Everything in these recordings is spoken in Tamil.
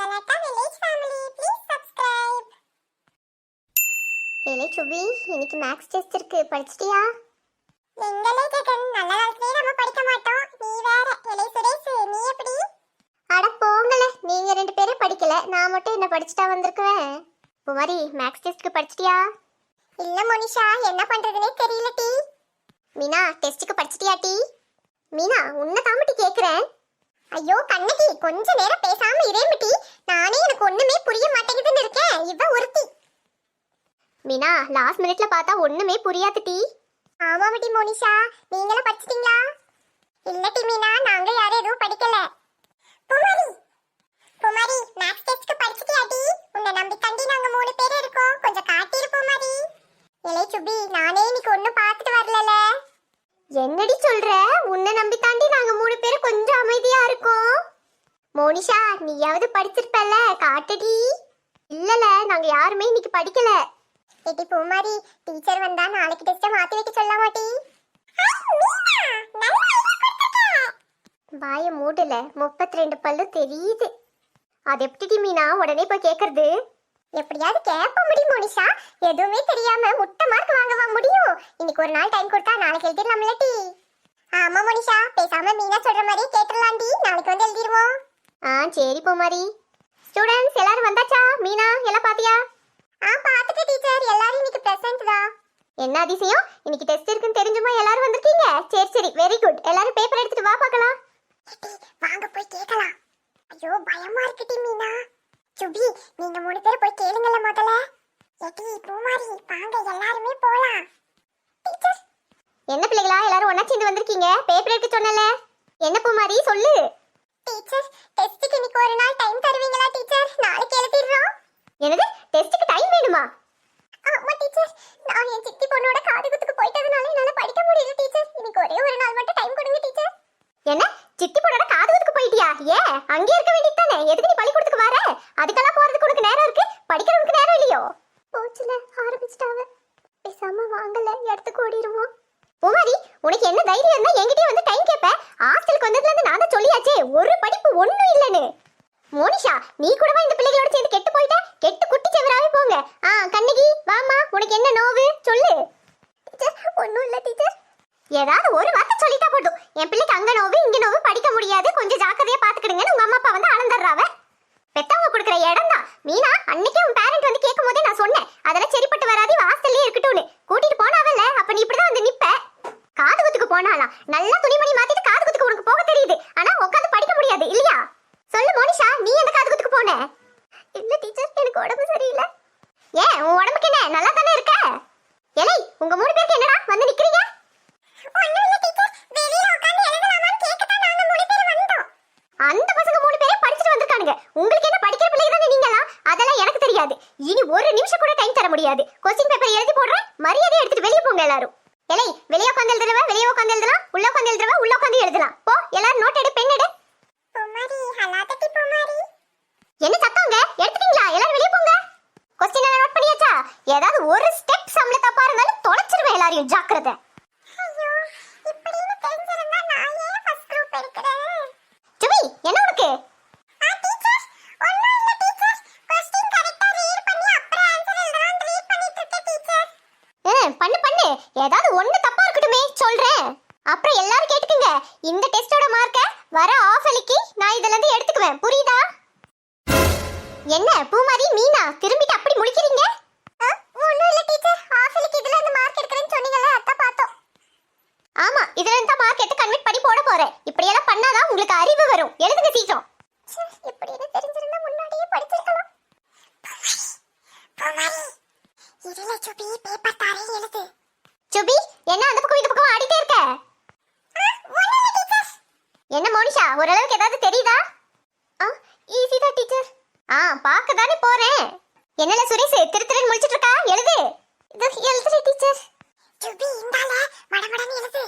Galata Village family, please subscribe. ஏலே சுபி இன்னைக்கு மேக்ஸ் டெஸ்ட் இருக்கு. படிச்சிட்டியா? எங்களே ஜெகன் நல்ல காலத்திலே நம்ம படிக்க மாட்டோம். நீ வேற. இலை சுரேஷ் நீ எப்படி? அட போங்கல. நீங்க ரெண்டு பேரும் படிக்கல. நான் மட்டும் என்ன படிச்சுட்டா வந்திருக்குவேன். குமாரி மேக்ஸ் டெஸ்ட்க்கு படிச்சிட்டியா? இல்ல மோனிஷா என்ன பண்றதுனே தெரியல டி. மீனா டெஸ்ட்டுக்கு படிச்சிட்டியா டி? மீனா உன்னை தாமட்டி கேக்குறேன். ஐயோ கண்ணகி கொஞ்ச நேரம் பேசாம இரேமிட்டி நானே எனக்கு ஒண்ணுமே புரிய மாட்டேங்குதுன்னு இருக்கேன். இவ ஒருத்தி. மீனா லாஸ்ட் மினிட்ல பார்த்தா ஒண்ணுமே புரியாது டி. ஆமாவட்டி மோனிஷா நீங்களும் படிச்சிட்டீங்களா? இல்ல டி மீனா நாங்க யாரும் எதுவும் படிக்கல. குமாரி குமாரி மேக்ஸ் டெஸ்ட்க்கு படிச்சிட்டியா டி? உன்னை நம்பி தண்டி நாங்க மூணு பேர் இருக்கோம். கொஞ்சம் காட்டிரு புமாரி இலை சுபி நானே இன்னைக்கு ஒண்ணும் பார்த்துட்டு வரலல. என்னடி சொல்ற உன்னை நம்பி தாண்டி நாங்க மூணு பேரும் கொஞ்சம் அமைதியா இருக்கோம் மோனிஷா நீயாவது படிச்சிருப்பல காட்டுடி. இல்லல நாங்க யாருமே இன்னைக்கு படிக்கல. ஏட்டி பூமாரி டீச்சர் வந்தா நாளைக்கு டெஸ்ட் மாத்தி வைக்க சொல்ல மாட்டி. வாய மூடல முப்பத்தி ரெண்டு பல்லு தெரியுது. அது எப்படி மீனா உடனே போய் கேக்குறது? எப்படியாவது கேட்ப முடியும் மோனிஷா. எதுவுமே தெரியாம முட்டை மார்க் வாங்கவா முடியும்? இன்னைக்கு ஒரு நாள் டைம் கொடுத்தா நாளைக்கு எழுதிடலாம்ல டி ஆமா மோனிஷா பேசாம மீனா சொல்ற மாதிரி கேட்டுடலாம்டி. நாளைக்கு வந்து எழுதிருவோம். ஆ சரி பூமாரி. ஸ்டூடெண்ட்ஸ் எல்லாரும் வந்தாச்சா? மீனா எல்லாம் பாத்தியா? ஆ பாத்துட்டு டீச்சர். எல்லாரும் இன்னைக்கு பிரசன்ட் தான். என்ன அதிசயம்? இன்னைக்கு டெஸ்ட் இருக்குன்னு தெரிஞ்சுமா எல்லாரும் வந்திருக்கீங்க? சரி சரி வெரி குட் எல்லாரும் பேப்பர் எடுத்துட்டு வா பார்க்கலாம். வாங்க போய் கேட்கலாம். ஐயோ பயமா இருக்குடி மீனா. சுபி நீங்க மூணு பேர் போய் கேளுங்கல்ல முதல்ல. ஏட்டி பூமாரி வாங்க எல்லாருமே போலாம். டீச்சர். என்ன பிள்ளைகளா எல்லாரும் ஒண்ணா சேர்ந்து வந்திருக்கீங்க? பேப்பர் எடுக்க சொன்னல என்ன பூமாரி சொல்லு. டீச்சர் டெஸ்ட்டுக்கு இன்னைக்கு ஒரு நாள் டைம் தருவீங்களா டீச்சர் நாளைக்கு எழுதிடுறோம். என்னது? டெஸ்ட்டுக்கு டைம் வேணுமா? ஆமா டீச்சர் நான் என் சித்தி பொண்ணோட காது குத்துக்கு போயிட்டதுனால என்னால படிக்க முடியல டீச்சர் இன்னைக்கு ஒரே ஒரு நாள் மட்டும் டைம் கொடுங்க டீச்சர் என்ன? சித்தி பொண்ணோட காதுகுத்துக்கு போயிட்டியா? ஏன் அங்கே இருக்க வேண்டியது தானே? எதுக்கு நீ பள்ளிக்கூடத்துக்கு வர? அதுக்கெல்லாம் போறதுக்கு உனக்கு நேரம் இருக்கு? படிக்கிறதுக்கு நேரம் இல்லையோ? போச்சுல ஆரம்பிச்சிட்டாவ. பேசாம வாங்கல இடத்துக்கு ஓடிடுவோம் பூமாரி உனக்கு என்ன தைரியம் இருந்தா என்கிட்டயே வந்து டைம் கேப்ப. ஹாஸ்டலுக்கு வந்ததுல இருந்து நான் தான் சொல்லியாச்சே. ஒரு படிப்பு ஒண்ணும் இல்லைன்னு. மோனிஷா நீ கூடவா இந்த பிள்ளைகளோட சேர்ந்து கெட்டு போயிட்ட? கெட்டு குட்டி செவராவே போங்க. ஆ கண்ணகி வாமா உனக்கு என்ன நோவு? சொல்லு. ஒண்ணும் இல்ல டீச்சர் ஏதாவது ஒரு வார்த்தை சொல்லிட்டா போதும். என் பிள்ளைக்கு அங்க நோவு இங்க நோவு படிக்க முடியாது. கொஞ்சம் ஜாக்கிரதையா பாத்துக்கிடுங்கன்னு உங்க அம்மா அப்பா வந்து அளந்துடுறாவ பெத்தவங்க கொடுக்குற இடம் தான் மீனா அன்னைக்கே உன் பேரண்ட் வந்து கேட்கும் போதே நான் சொன்னேன். அதெல்லாம் சரிப்பட்டு வராது ஹாஸ்டல்லே இருக்கட்டும்னு. கூட்டிட்டு போனாவல்ல அப்ப நீ இப்படிதான் வந்து நிப்ப நல்லா துணிமணி மாத்திட்டு காது குத்துக்கு உனக்கு போக தெரியுது. ஆனா உட்காந்து படிக்க முடியாது இல்லையா? சொல்லு மோனிஷா நீ எந்த காது குத்துக்கு போன? இல்ல டீச்சர் எனக்கு உடம்பு சரியில்லை. ஏன் உன் உடம்புக்கு என்ன? நல்லா தானே இருக்க? எலை உங்க மூணு பேருக்கு என்னடா வந்து நிக்கிறீங்க? அந்த பசங்க மூணு பேரே படிச்சுட்டு வந்திருக்கானுங்க. உங்களுக்கு என்ன படிக்கிற பிள்ளைங்க தானே நீங்களா அதெல்லாம் எனக்கு தெரியாது. இனி ஒரு நிமிஷம் கூட டைம் தர முடியாது. கொஸ்டின் பேப்பர் எழுதி போடுறேன் மரியாதை எடுத்துட்டு வெளியே போங்க எல்லாரும் எலை வெளியே உட்காந்து எழுதுறவ வெளியே உட்காந்து எழுதலாம் உள்ள உட்காந்து எழுதுறவ உள்ள உட்காந்து எழுதலாம் போ எல்லாரும் நோட் எடு பென் எடு பூமாரி ஹலாதட்டி பூமாரி என்ன சத்தங்க எடுத்துட்டீங்களா எல்லாரும் வெளியே போங்க கொஸ்டின் எல்லாம் நோட் பண்ணியாச்சா ஏதாவது ஒரு ஸ்டெப் சம்பள தப்பா இருந்தாலும் தொலைச்சிருவேன் எல்லாரையும் ஜாக்கிரதை. என்ன உனக்கு? பண்ணு பண்ணு ஏதாவது ஒண்ணு தப்பா இருக்கட்டுமே சொல்றேன். அப்புறம் எல்லாரும் கேட்டுக்குங்க. இந்த டெஸ்டோட மார்க்க வர ஆஃபலிக்கு நான் இதுல இருந்து எடுத்துக்குவேன். புரியுதா? என்ன பூமாரி மீனா திரும்பிட்டு அப்படி முடிக்கிறீங்க போறேன் இப்படியெல்லாம் பண்ணாதான் உங்களுக்கு அறிவு வரும். எழுதுங்க சீக்கிரம். இப்படின்னு தெரிஞ்சிருந்தா முன்னாடியே படிச்சிருக்கலாம். இதுல சுபி பேப்பர் தாரே எழுது. சுபி என்ன அந்த பக்கம் இந்த பக்கம் ஆடிட்டே இருக்க? என்ன மோனிஷா ஓரளவுக்கு ஏதாவது தெரியுதா? ஆ ஈஸி தான் டீச்சர் ஆ பார்க்க தானே போறேன். என்னல சுரேஷ் திரு திருன்னு முடிச்சிட்டு இருக்கா எழுது இது எழுதுறேன் டீச்சர் சுபி இந்தால மடமடன்னு எழுது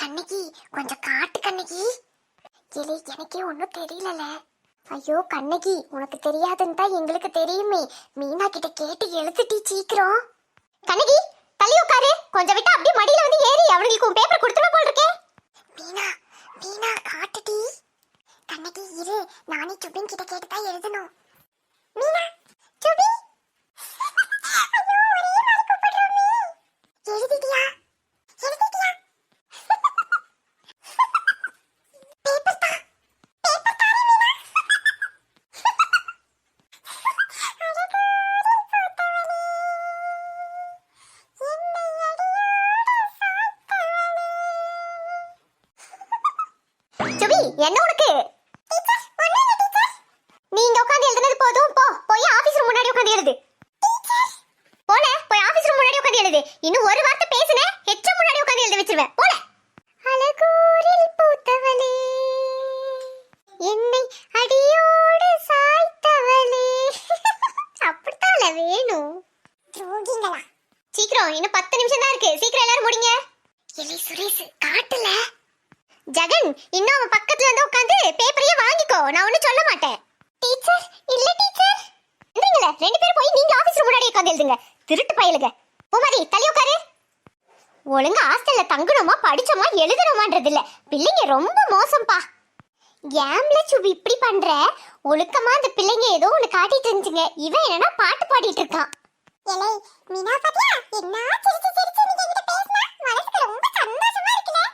கண்ணகி கொஞ்சம் காட்டு கண்ணகி கிளி எனக்கே ஒன்றும் தெரியலல. ஐயோ கண்ணகி உனக்கு தெரியாதுன்னு தான் எங்களுக்கு தெரியுமே. மீனா கிட்ட கேட்டு எழுதுட்டி சீக்கிரம். கண்ணகி தள்ளி உட்காரு. கொஞ்சம் விட்டு அப்படியே மடியில வந்து ஏறி அவங்களுக்கு உன் பேப்பர் கொடுத்துட போல் இருக்கே. மீனா மீனா காட்டுடி. கண்ணகி இரு. நானே சுபின் கிட்ட கேட்டு தான் எழுதணும். மீனா என்ன உனக்கு? டீச்சர், ஒண்ணும் இல்ல டீச்சர். நீ இங்க உட்கார்ந்து எழுதுனது போதும். போ போய் ஆபீஸ் ரூம் முன்னாடி உட்கார்ந்து எழுது. போல போய் ஆபீஸ் ரூம் முன்னாடி உட்கார்ந்து எழுது. இன்னும் ஒரு வார்த்தை பேசுனே ஹெச்எம் முன்னாடி உட்கார்ந்து எழுத வச்சிருவேன் போல. அழகூரில் பூத்தவளே என்னை அடியோடு சாய்த்தவளே. அப்படித்தால வேணும்? சீக்கிரம் இன்னும் பத்து நிமிஷம் தான் இருக்கு. சீக்கிரம் எல்லாரும் முடிங்க. எலி சுரேஷ், காட்டுல. ஜெகன் இன்னும் அவன் பக்கத்துல வந்து உட்காந்து பேப்பரையே வாங்கிக்கோ. நான் ஒன்னும் சொல்ல மாட்டேன். டீச்சர் இல்ல டீச்சர் இல்லைங்களே ரெண்டு பேரும் போய் நீங்க ஆபீஸ் முன்னாடி உட்காந்து எழுதுங்க. திருட்டு பயலுங்க பூமாரி தள்ளி உட்காரு. ஒழுங்கா ஹாஸ்டல்ல தங்கணுமா படிச்சோமா எழுதணுமான்றது இல்ல பிள்ளைங்க ரொம்ப மோசம்ப்பா ஏம்ல சுபி இப்படி பண்ற? ஒழுக்கமா அந்த பிள்ளைங்க ஏதோ ஒண்ணு காட்டிட்டு இருந்துச்சுங்க. இவன் என்னன்னா பாட்டு பாடிட்டு இருக்கான். என்ன சிரிச்சு சிரிச்சு நீங்க என்கிட்ட பேசினா மனசுக்கு ரொம்ப சந்தோஷமா இருக்குல்ல?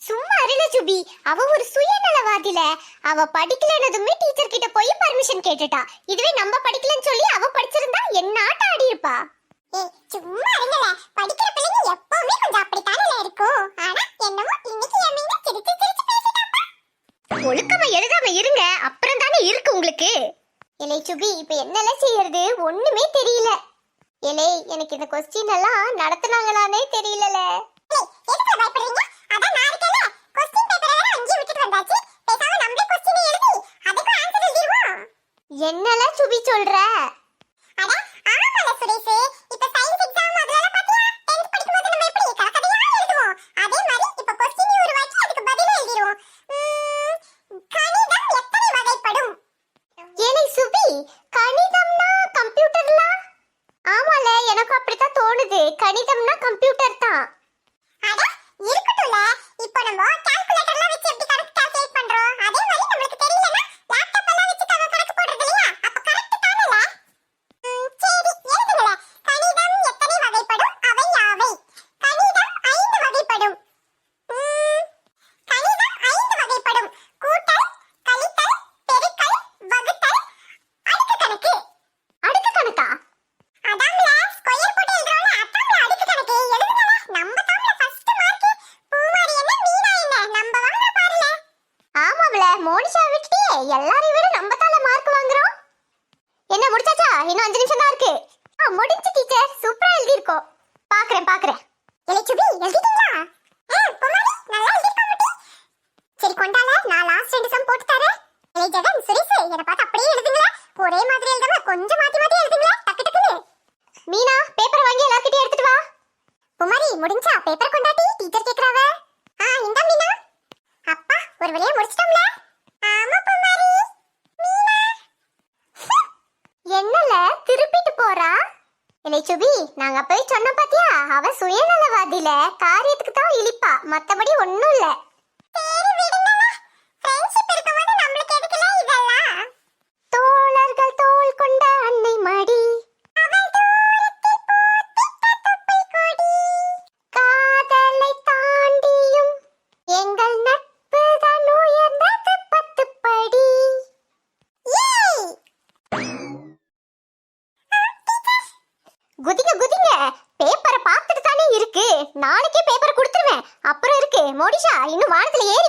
சும்மா அருள சுபி அவ ஒரு சுயநலவாதில. அவ படிக்கலனதுமே டீச்சர் கிட்ட போய் பர்மிஷன் கேட்டுட்டா. இதுவே நம்ம படிக்கலன்னு சொல்லி அவ படிச்சிருந்தா என்ன ஆட்ட ஆடி இருப்பா. ஏய், சும்மா இருங்களே. படிக்கிற பிள்ளைங்க எப்பவுமே கொஞ்சம் அப்படித்தானே இருக்கும். ஆனா, என்னமோ இன்னைக்கு மீனா சிரிச்சு சிரிச்சு பேசிட்டாப்பா. ஒழுக்கமா எழுதாம இருங்க. அப்புறம் தானே இருக்கு உங்களுக்கு. இலை சுபி இப்ப என்னெல்லாம் செய்யறது? ஒண்ணுமே தெரியல. இலை எனக்கு இந்த கொஸ்டின் எல்லாம் நடத்துனாங்களானே தெரியலல. என்னெல்லாம் சுபி சொல்ற? டீச்சர் சூப்பரா எழுதியிருக்கோம். பாக்குறேன் பாக்குறேன். இலை சுபி, எழுதிட்டீங்களா? ஆ, பூமாரி, நல்லா எழுதிருக்கா சரி கொண்டால நான் லாஸ்ட் ரெண்டு சம் போட்டு தரேன். இலை ஜெகன் சுரேஷ் என்னை பார்த்து அப்படியே எழுதுங்களா. ஒரே மாதிரி எழுதாம கொஞ்சம் மாத்தி மாத்தி எழுதுங்களா டக்கு டக்குன்னு. மீனா பேப்பர் வாங்கி எல்லார்கிட்டயும் எடுத்துட்டு வா. குமாரி முடிஞ்சா பேப்பர் கொண்டாட்டி டீச்சர் கேக்குறாவ. ஆ இந்த மீனா. அப்பா ஒரு வழியா முடிச்சிட்டோம்ல ஆமா குமாரி மீனா என்னல திருப்பிட்டு போறா இல்லை சுபி நாங்க அப்பவே சொன்னோம் பாத்தியா? அவ சுயநலவாதில காரியத்துக்கு தான் இழிப்பா. மத்தபடி ஒண்ணும் இல்ல. இன்னும் வானத்திலேயே